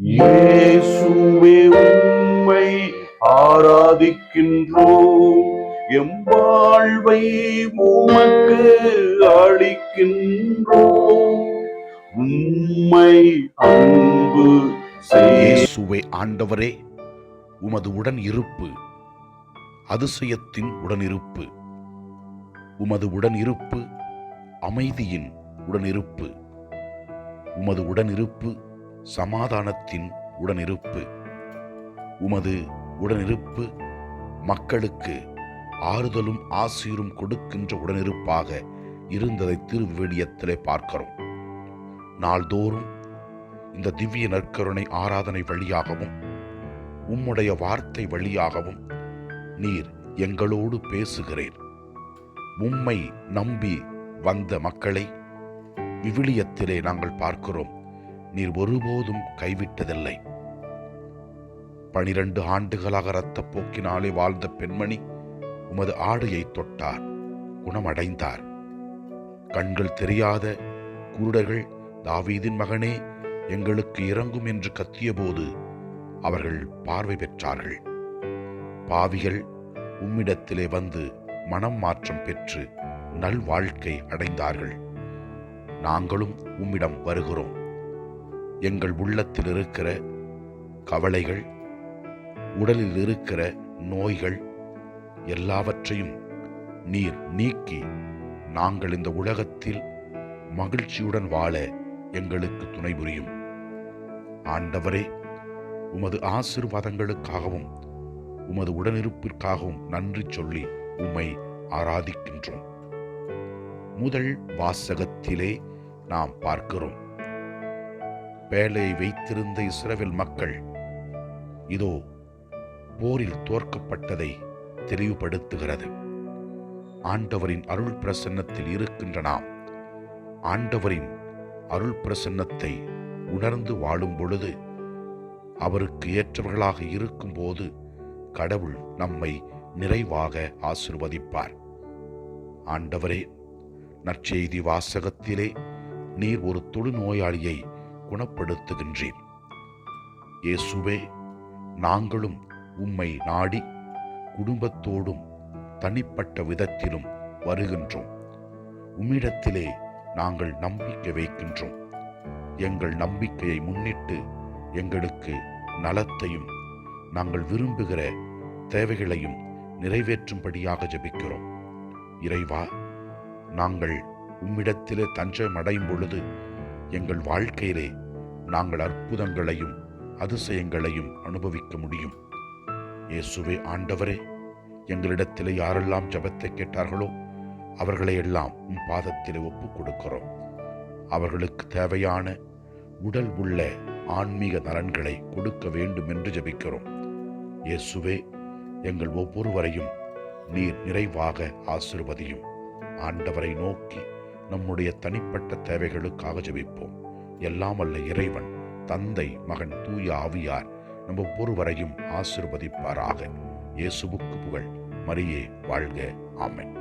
இயேசுவே உம்மை ஆராதிக்கின்றோம். எம் வாழ்வை உமக்கு அளிக்கின்றோம். உம்மை அன்பு இயேசுவே ஆண்டவரே உமது உடன் இருப்பு அதிசயத்தின் உடனிருப்பு உமது உடன் இருப்பு அமைதியின் உடனிருப்பு உமது உடனிருப்பு சமாதானத்தின் உடனிருப்பு. உமது உடனிருப்பு மக்களுக்கு ஆறுதலும் ஆசீரும் கொடுக்கின்ற உடனிருப்பாக இருந்ததை திருவிவிலியத்திலே பார்க்கிறோம். நாள்தோறும் இந்த திவ்ய நற்கருணை ஆராதனை வழியாகவும் உம்முடைய வார்த்தை வழியாகவும் நீர் எங்களோடு பேசுகிறேன் உம்மை நம்பி வந்த மக்களை விவிலியத்திலே நாங்கள் பார்க்கிறோம். நீர் ஒருபோதும் கைவிட்டதில்லை. பனிரெண்டு ஆண்டுகளாக இரத்தப் போக்கினாலே வாழ்ந்த பெண்மணி உமது ஆடையை தொட்டார் குணமடைந்தார். கண்கள் தெரியாத குருடர்கள் தாவீதின் மகனே எங்களுக்கு இறங்கும் என்று கத்தியபோது அவர்கள் பார்வை பெற்றார்கள். பாவிகள் உம்மிடத்திலே வந்து மனம் மாற்றம் பெற்று நல்வாழ்க்கை அடைந்தார்கள். நாங்களும் உம்மிடம் வருகிறோம். எங்கள் உள்ளத்தில் இருக்கிற கவலைகள் உடலில் இருக்கிற நோய்கள் எல்லாவற்றையும் நீர் நீக்கி நாங்கள் இந்த உலகத்தில் மகிழ்ச்சியுடன் வாழ எங்களுக்கு துணை புரியும். ஆண்டவரே உமது ஆசிர்வாதங்களுக்காகவும் உமது உடனிருப்பிற்காகவும் நன்றி சொல்லி உம்மை ஆராதிக்கின்றோம். முதல் வாசகத்திலே நாம் பார்க்கிறோம். பேழையை வைத்திருந்த இஸ்ரவேல் மக்கள் இதோ போரில் தோற்கப்பட்டதை தெளிவுபடுத்துகிறது. ஆண்டவரின் அருள் பிரசன்னத்தில் இருக்கின்ற நாம் ஆண்டவரின் அருள் பிரசன்னத்தை உணர்ந்து வாழும் பொழுது அவருக்கு ஏற்றவர்களாக இருக்கும்போது கடவுள் நம்மை நிறைவாக ஆசிர்வதிப்பார். ஆண்டவரே நற்செய்தி வாசகத்திலே நீர் ஒரு தொழுநோயாளியை குணப்படுத்துகின்றீர் இயேசுவே நாங்களும் உம்மை நாடி குடும்பத்தோடும் தனிப்பட்ட விதத்திலும் வருகின்றோம். உம்மிடத்திலே நாங்கள் நம்பிக்கை வைக்கின்றோம். எங்கள் நம்பிக்கையை முன்னிட்டு எங்களுக்கு நலத்தையும் நாங்கள் விரும்புகிற தேவைகளையும் நிறைவேற்றும்படியாக ஜபிக்கிறோம். இறைவா நாங்கள் உம்மிடத்திலே தஞ்சம் அடையும் பொழுது எங்கள் வாழ்க்கையிலே நாங்கள் அற்புதங்களையும் அதிசயங்களையும் அனுபவிக்க முடியும். இயேசுவே ஆண்டவரே எங்களிடத்தில் யாரெல்லாம் ஜபத்தை கேட்டார்களோ அவர்களை எல்லாம் பாதத்தில் பாதத்திலே ஒப்புக் கொடுக்கிறோம். அவர்களுக்கு தேவையான உடல் உள்ள ஆன்மீக நலன்களை கொடுக்க வேண்டும் என்று ஜெபிக்கிறோம். இயேசுவே எங்கள் ஒவ்வொருவரையும் நீர் நிறைவாக ஆசிர்வதியும். ஆண்டவரை நோக்கி நம்முடைய தனிப்பட்ட தேவைகளுக்காக ஜெபிப்போம். எல்லாம் அல்ல இறைவன் தந்தை மகன் தூய ஆவியார் நம்ம ஒவ்வொருவரையும் ஆசிர்வதிப்பாராக. இயேசுவுக்கு புகழ். மரியே வாழ்க. ஆமென்.